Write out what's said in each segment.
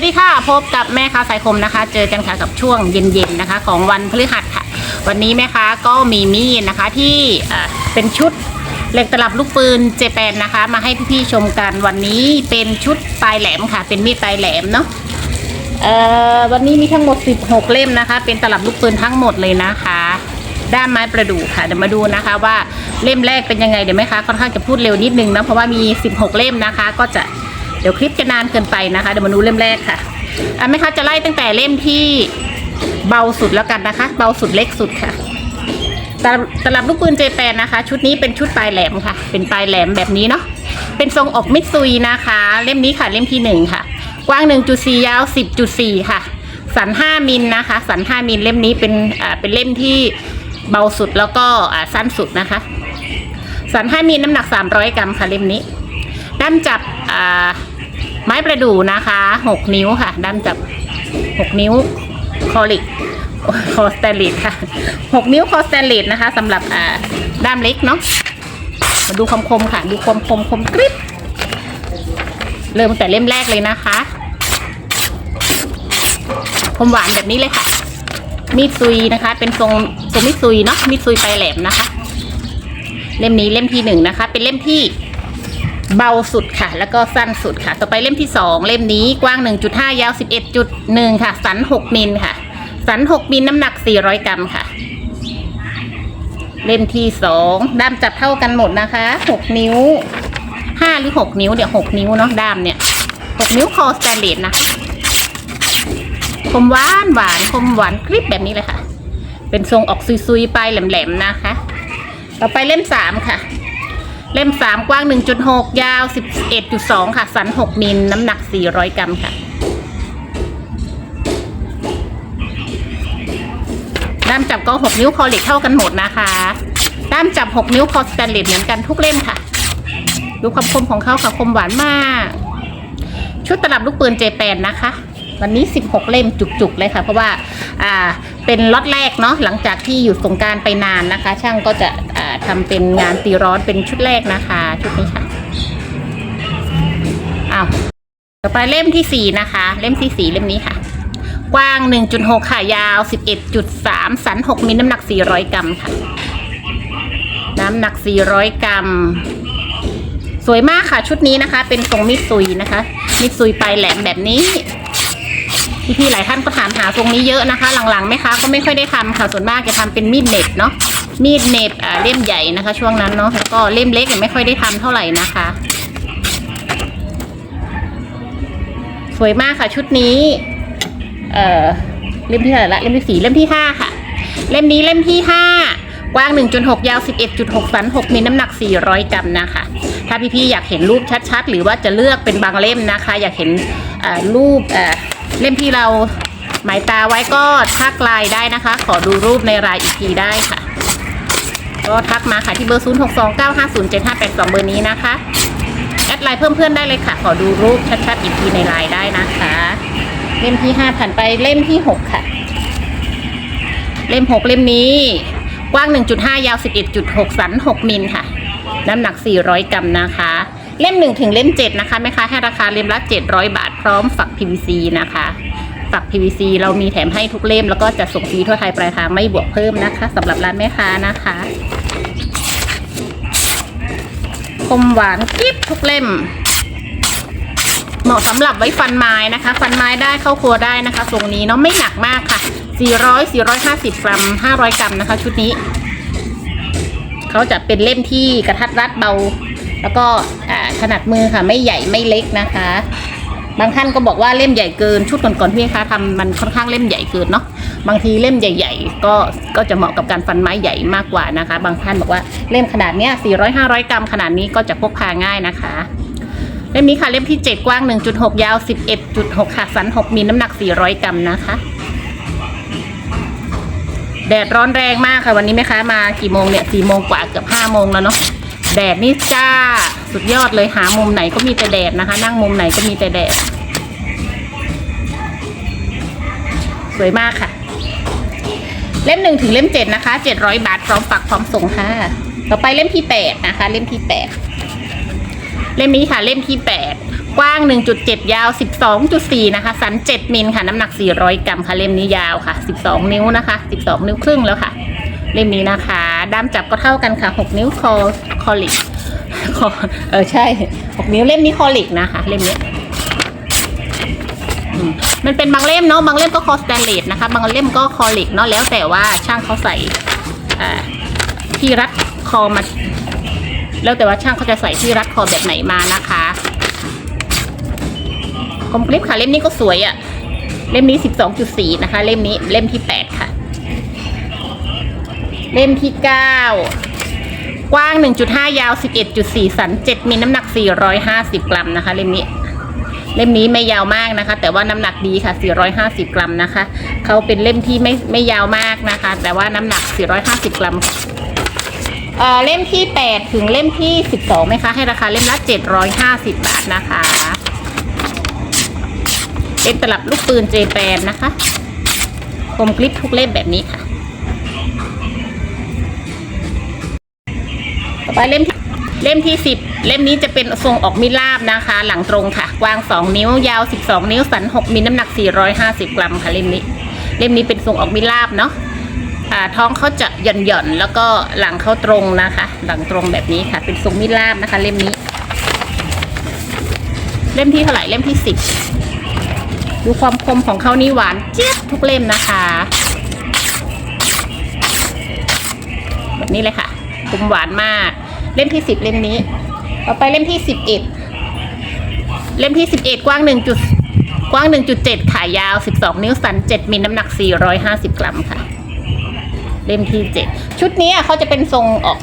วัสดีค่ะพบกับแม่ค้าสายคมนะคะ เจอกันค่ะกับช่วงเย็นๆนะคะ ของวันพฤหัสค่ะ วันนี้แม่ค้าก็มีมีดนะคะที่เป็นชุดเหล็กตลับลูกปืนเจแปนนะคะ มาให้พี่ๆชมกันวันนี้เป็นชุดปลายแหลมค่ะ เป็นมีดปลายแหลมเนาะเอ่อวันนี้มีทั้งหมด 16 เล่มนะคะ เป็นตลับลูกปืนทั้งหมดเลยนะคะ ด้ามไม้ประดู่ค่ะเดี๋ยวมาดูนะคะว่าเล่มแรกเป็นยังไงเดี๋ยวแม่ค้าค่อนข้างจะพูดเร็วนิดนึงนะเพราะว่ามี 16 เล่มนะคะ ก็จะ ดี๋ยวคลิปจะนานเกินไปนะคะเดี๋ยวมาดูเล่มแรกค่ะอะแม่ค้าจะไล่ตั้งแต่เล่มที่เบาสุดแล้วกันนะคะ เบาสุดเล็กสุดค่ะตลับตลับลูกปืนเจแปนนะคะ ชุดนี้เป็นชุดปลายแหลมค่ะ เป็นปลายแหลมแบบนี้เนาะเป็นทรงอกมิดซุยนะคะ เล่มนี้ค่ะเล่มที่หนึ่งค่ะ กว้าง 1.4 ยาว 10.4 ค่ะ สัน 5มิลนะคะ สัน 5มิลเล่มนี้เป็นอ่าเป็นเล่มที่เบาสุดแล้วก็อ่าสั้นสุดนะคะ สัน 5มิลน้ำหนัก 300 กรัมค่ะเล่มนี้ ด้ามจับไม้ประดู่นะคะ6นิ้วค่ะ ด้ามจับ6นิ้วคอลิกคอสแตนเลสค่ะ6นิ้วคอสแตนเลสนะคะสำหรับด้ามเล็กเนาะมาดูความคมค่ะ ดูความคมคมกริบเริ่มแต่เล่มแรกเลยนะคะคมหวานแบบนี้เลยค่ะ มีดซุยนะคะ เป็นทรงทรงมีดซุยเนาะมีดซุยปลายแหลมนะคะ เล่มนี้เล่มที่หนึ่งนะคะ เป็นเล่มที่ เบาสุดค่ะ แล้วก็สั้นสุดค่ะ ต่อไปเล่มที่สองเล่มนี้กว้าง 1.5 ยาว 11.1 ค่ะ สัน 6 มิลค่ะ สัน 6 มิลน้ำหนัก 400 กรัมค่ะ เล่มที่สองด้ามจับเท่ากันหมดนะคะ 6 นิ้ว 5 หรือ 6 นิ้วเนี่ย6นิ้วเนาะด้ามเนี่ย 6 นิ้วคอสแตนเลสนะ คมหวานหวานคมหวานกริบแบบนี้เลยค่ะ เป็นทรงออกซุยๆไปแหลมๆนะคะ ต่อไปเล่มสามค่ะ เล่มสามกว้าง 1.6 ยาว 11.2 ค่ะ สัน 6 มิล น้ำหนัก 400 กรัมค่ะ ด้ามจับก็ 6 นิ้วคอเหล็กเท่ากันหมดนะคะ ด้ามจับ 6 นิ้วคอสแตนเลสเหมือนกันทุกเล่มค่ะ ดูความคมของเขาค่ะ คมหวานมาก ชุดตลับลูกปืนเจแปนนะคะ วันนี้ 16 เล่มจุกๆ เลยค่ะ เพราะว่า อ่า เป็นล็อตแรกเนาะ หลังจากที่อยู่สงกรารไปนานนะคะ ช่างก็จะ ทำเป็นงานตีร้อนเป็นชุดแรกนะคะ ชุดนี้ค่ะอ้าวต่อไปเล่มที่4นะคะ เล่มที่4เล่มนี้ค่ะ กว้าง 1.6 ค่ะ ยาว 11.3 สัน 6 มิลน้ำหนัก 400 กรัมค่ะ น้ำหนัก 400 กรัม สวยมากค่ะชุดนี้นะคะ เป็นทรงมิดซุยนะคะ มิดซุยปลายแหลมแบบนี้พี่ๆหลายท่านก็ถามหาทรงนี้เยอะนะคะ หลังๆแม่ค้าก็ไม่ค่อยได้ทำค่ะส่วนมากจะทำเป็นมีดเน็บเนาะ มีดเน็บอ่าเล่มใหญ่นะคะ ช่วงนั้นเนาะแล้วก็เล่มเล็กเนี่ยไม่ค่อยได้ทำเท่าไหร่นะคะ สวยมากค่ะชุดนี้ เอ่อเล่มที่เท่าไหร่ละเล่มที่สี่เล่มที่ห้าค่ะ เล่มนี้เล่มที่ห้ากว้าง 1.6 ยาว 11.6 สัน 6มิลน้ำหนัก 400 กรัมนะคะ ถ้าพี่ๆอยากเห็นรูปชัดๆ หรือว่าจะเลือกเป็นบางเล่มนะคะ อยากเห็นรูปเอ่อเล่มที่เราหมายตาไว้ก็ทักไลน์ได้นะคะ ขอดูรูปในรายอีกทีได้ค่ะ ก็ทักมาค่ะที่เบอร์ 0629507582 เบอร์นี้นะคะ แอดไลน์เพิ่มเพื่อนได้เลยค่ะ ขอดูรูปชัดๆอีกทีในไลน์ได้นะคะ เล่มที่ 5 ผ่านไปเล่มที่ 6 ค่ะ เล่ม 6 เล่มนี้ กว้าง 1.5 ยาว 11.6 สัน 6 มิลค่ะ น้ำหนัก 400 กรัมนะคะ เล่ม 1 ถึงเล่ม 7 นะคะแม่ค้าให้ราคาเล่มละ 700 บาทพร้อมฝัก PVC นะคะฝัก PVC เรามีแถมให้ทุกเล่ม แล้วก็จะส่งฟรีทั่วไทยปลายทางไม่บวกเพิ่มนะคะสำหรับร้านแม่ค้านะคะ คมหวานกิ๊บทุกเล่ม เหมาะสำหรับไว้ฟันไม้นะคะ ฟันไม้ได้เข้าครัวได้นะคะทรงนี้เนาะไม่หนักมากค่ะ 400 450 กรัม 500 กรัมนะคะ ชุดนี้ เขาจะเป็นเล่มที่กระทัดรัดเบา แล้วก็อ่าดมือค่ะ ไม่ใหญ่ไม่เล็กนะคะ บางท่านก็บอกว่าเล่มใหญ่เกินชุดก่อนๆที่คะทำมันค่อนข้างเล่มใหญ่เกินเนาะ บางทีเล่มใหญ่ ๆ ก็ก็จะเหมาะกับการฟันไม้ใหญ่มากกว่านะคะ บางท่านบอกว่าเล่มขนาดเนี้ย400 500 กรัมขนาดนี้ก็จะพกพาง่ายนะคะเล่มนี้ค่ะเล่มที่ 7 กว้าง 1.6 ยาว 11.6 ค่ะ สัน 6มิลน้ำหนัก 400 กรัมนะคะ แดดร้อนแรงมากค่ะ วันนี้แม่ค้ามากี่โมงเนี่ย4โมงกว่าเกือบ5โมงแล้วเนาะแดดนี่จ้าสุดยอดเลยหามุมไหนก็มีแต่แดดนะคะ นั่งมุมไหนก็มีแต่แดด สวยมากค่ะ เล่มหนึ่งถึงเล่มเจ็ดนะคะ700บาทพร้อมปักพร้อมส่งค่ะ ต่อไปเล่มที่8นะคะ เล่มที่8เล่มนี้ค่ะเล่มที่8กว้าง 1.7 ยาว 12.4 นะคะ สัน 7 มิลค่ะ น้ำหนัก 400 กรัมค่ะ เล่มนี้ยาวค่ะ 12 นิ้วนะคะ 12 นิ้วครึ่งแล้วค่ะ เล่มนี้นะคะ ด้ามจับก็เท่ากันค่ะ 6 นิ้วคอคอลิกคอเออใช่ 6 นิ้วเล่มนี้คอลิกนะคะ เล่มนี้ มันเป็นบางเล่มเนาะบางเล่มก็คอสแตนเลสนะคะ บางเล่มก็คอลิกเนาะแล้วแต่ว่าช่างเขาใส่ที่รัดคอมาแล้วแต่ว่าช่างเขาจะใส่ที่รัดคอแบบไหนมานะคะคอมคลิปค่ะเล่มนี้ก็สวยอะ่ะ เล่มนี้12.4นะคะ เล่มนี้เล่มที่8ค่ะ เล่มที่9กว้าง 1.5 ยาว 11.4 สัน 7มิลน้ำหนัก 450 กรัมนะคะ เล่มนี้ เล่มนี้ไม่ยาวมากนะคะ แต่ว่าน้ำหนักดีค่ะ 450 กรัมนะคะเขาเป็นเล่มที่ไม่ไม่ยาวมากนะคะ แต่ว่าน้ำหนัก 450 กรัมค่ะเอ่อเล่มที่ 8 ถึงเล่มที่ 12ไหมคะให้ราคาเล่มละ 750 บาทนะคะเป็นตลับลูกปืนเจแปนนะคะคมกลิปทุกเล่มแบบนี้ค่ะ ต่อไปเล่มที่ เล่มที่ 10 เล่มนี้จะเป็นทรงออกมิลาบนะคะ หลังตรงค่ะ กว้าง 2 นิ้วยาว 12 นิ้วสัน 6มิลน้ำหนัก 450 กรัมค่ะเล่มนี้ เล่มนี้เป็นทรงออกมิลาบเนาะท้องเขาจะหย่อนหย่อนแล้วก็หลังเขาตรงนะคะ หลังตรงแบบนี้ค่ะ เป็นทรงมิลาบนะคะ เล่มนี้ เล่มที่เท่าไหร่เล่มที่สิบดูความคมของเขานี่หวานเจี๊ยบทุกเล่มนะคะแบบนี้เลยค่ะคมหวานมาก เล่มที่สิบเล่มนี้ ต่อไปเล่มที่สิบเอ็ดเล่มที่สิบเอ็ดกว้างหนึ่งจุดกว้างหนึ่งจุดเจ็ดขายาวสิบสองนิ้วสันเจ็ดมิลน้ำหนักสี่ร้อยห้าสิบกรัมค่ะ เล่มที่เจ็ดชุดนี้เขาจะเป็นทรงออก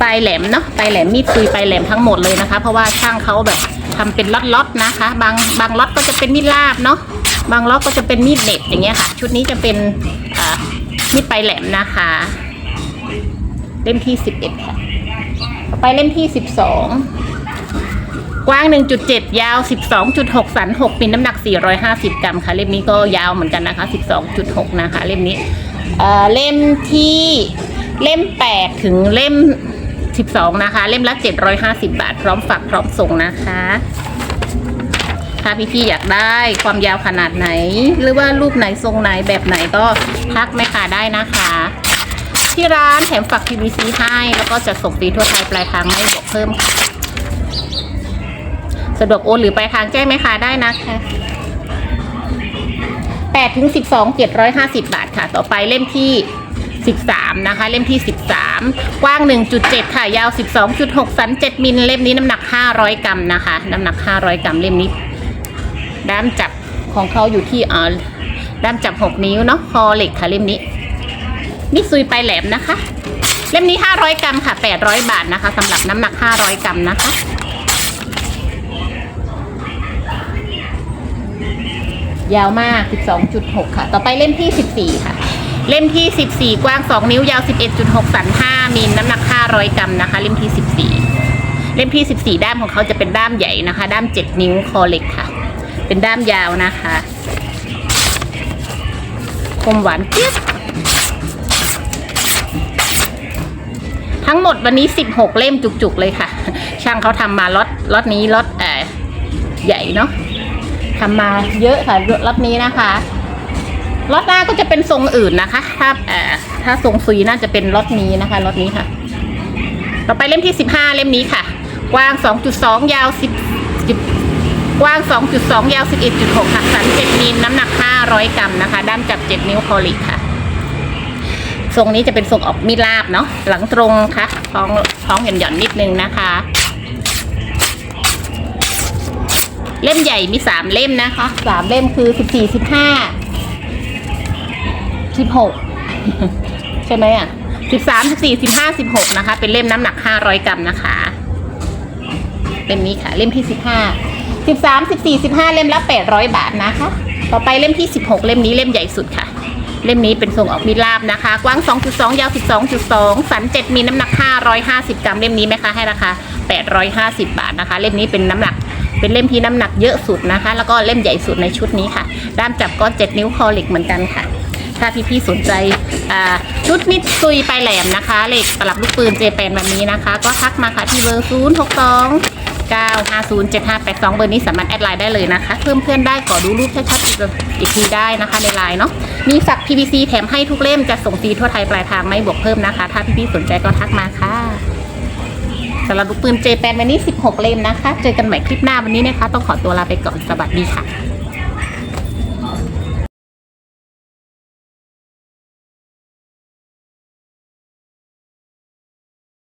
ปลายแหลมเนาะปลายแหลมมีดซุยปลายแหลมทั้งหมดเลยนะคะ เพราะว่าช่างเขาแบบทำเป็นล็อตๆนะคะ บางบางล็อตก็จะเป็นมีดลาบเนาะบางล็อตก็จะเป็นมีดเน็บอย่างเงี้ยค่ะ ชุดนี้จะเป็นมีดปลายแหลมนะคะ เล่มที่สิบเอ็ดค่ะ ไปเล่มที่สิบสองกว้าง 1.7 ยาว 12.6 สัน6มิลน้ำหนัก 450 กรัมค่ะ เล่มนี้ก็ยาวเหมือนกันนะคะ 12.6 นะคะ เล่มนี้ เอ่อ เล่มที่เล่ม 8 ถึงเล่ม 12 นะคะ เล่มละ 750 บาท พร้อมฝากพร้อมส่งนะคะ ถ้าพี่ๆอยากได้ความยาวขนาดไหน หรือว่ารูปไหนทรงไหนแบบไหนก็ทักแม่ค้าได้นะคะ ที่ร้านแถมฝัก PVC ให้ แล้วก็จะส่งฟรีทั่วไทยปลายทางไม่บวกเพิ่มค่ะสะดวกโอนหรือปลายทางแจ้งแม่ค้าได้นะคะ8ถึง12 750บาทค่ะ ต่อไปเล่มที่13นะคะ เล่มที่13กว้าง1.7ค่ะ ยาว12.6สัน7มิลเล่มนี้น้ำหนัก500กรัมนะคะ น้ำหนัก500กรัมเล่มนี้ ด้ามจับของเขาอยู่ที่เอ่อด้ามจับ6นิ้วเนาะคอเหล็กค่ะเล่มนี้ นี่ซุยปลายแหลมนะคะ เล่มนี้ 500 กรัมค่ะ 800 บาทนะคะสำหรับน้ำหนัก 500 กรัมนะคะยาวมาก 12.6 ค่ะ ต่อไปเล่มที่ 14 ค่ะ เล่มที่ 14 กว้าง 2 นิ้วยาว 11.6 สัน 5มิลน้ำหนัก 500 กรัมนะคะ เล่มที่ 14 เล่มที่ 14 ด้ามของเขาจะเป็นด้ามใหญ่นะคะ ด้าม 7 นิ้วคอเล็กค่ะ เป็นด้ามยาวนะคะ คมหวานเจี๊ยบ ทั้งหมดวันนี้ 16 เล่มจุกๆเลยค่ะ ช่างเขาทำมาล็อตล็อตนี้ล็อตเออใหญ่เนาะทำมาเยอะค่ะล็อตนี้นะคะล็อตหน้าก็จะเป็นทรงอื่นนะคะ ถ้าเอ่อถ้าทรงซุยน่าจะเป็นล็อตนี้นะคะล็อตนี้ค่ะ ต่อไปเล่มที่ 15 เล่มนี้ค่ะ กว้าง 2.2 ยาว 10 10กว้าง 2.2 ยาว 11.6ค่ะสัน7มิลน้ำหนัก 500 กรัมนะคะ ด้ามจับ 7 นิ้วคอลิกค่ะ ทรงนี้จะเป็นทรงออกมีดลาบเนาะหลังตรงค่ะท้องท้องหย่อนหย่อนๆนิดนึงนะคะ เล่มใหญ่มีสามเล่มนะคะสามเล่มคือสิบสี่สิบห้าสิบหกใช่ไหมอะสิบสามสิบสี่สิบห้าสิบหกนะคะ เป็นเล่มน้ำหนักห้าร้อยกรัมนะคะเล่มนี้ค่ะ เล่มที่สิบห้าสิบสามสิบสี่สิบห้าเล่มละแปดร้อยบาทนะคะ ต่อไปเล่มที่สิบหกเล่มนี้เล่มใหญ่สุดค่ะ เล่มนี้เป็นทรงออกมีดลาบนะคะ กว้าง 2.2 ยาว 12.2 สัน 7 มีน้ำหนัก 550 กรัม เล่มนี้ไหมคะให้ราคา 850 บาทนะคะ เล่มนี้เป็นน้ำหนัก เป็นเล่มที่น้ำหนักเยอะสุดนะคะ แล้วก็เล่มใหญ่สุดในชุดนี้ค่ะ ด้ามจับก็ 7 นิ้วคอเหล็กเหมือนกันค่ะ ถ้าพี่ๆสนใจชุดมิดซุยปลายแหลมนะคะ เหล็กตลับลูกปืนเจแปนแบบนี้นะคะ ก็ทักมาค่ะที่เบอร์ 0 6 2 9507582 เบอร์นี้สามารถแอดไลน์ได้เลยนะคะ เพิ่มเพื่อนได้ขอดูรูปชัดๆอีกทีได้นะคะในไลน์เนาะ มีสัก PVC แถมให้ทุกเล่มจะส่งฟรีทั่วไทยปลายทางไม่บวกเพิ่มนะคะ ถ้าพี่ๆสนใจก็ทักมาค่ะสำหรับลูกปืนเจแปนวันนี้ 16 เล่มนะคะ เจอกันใหม่คลิปหน้าวันนี้นะคะ ต้องขอตัวลาไปก่อน สวัสดีค่ะ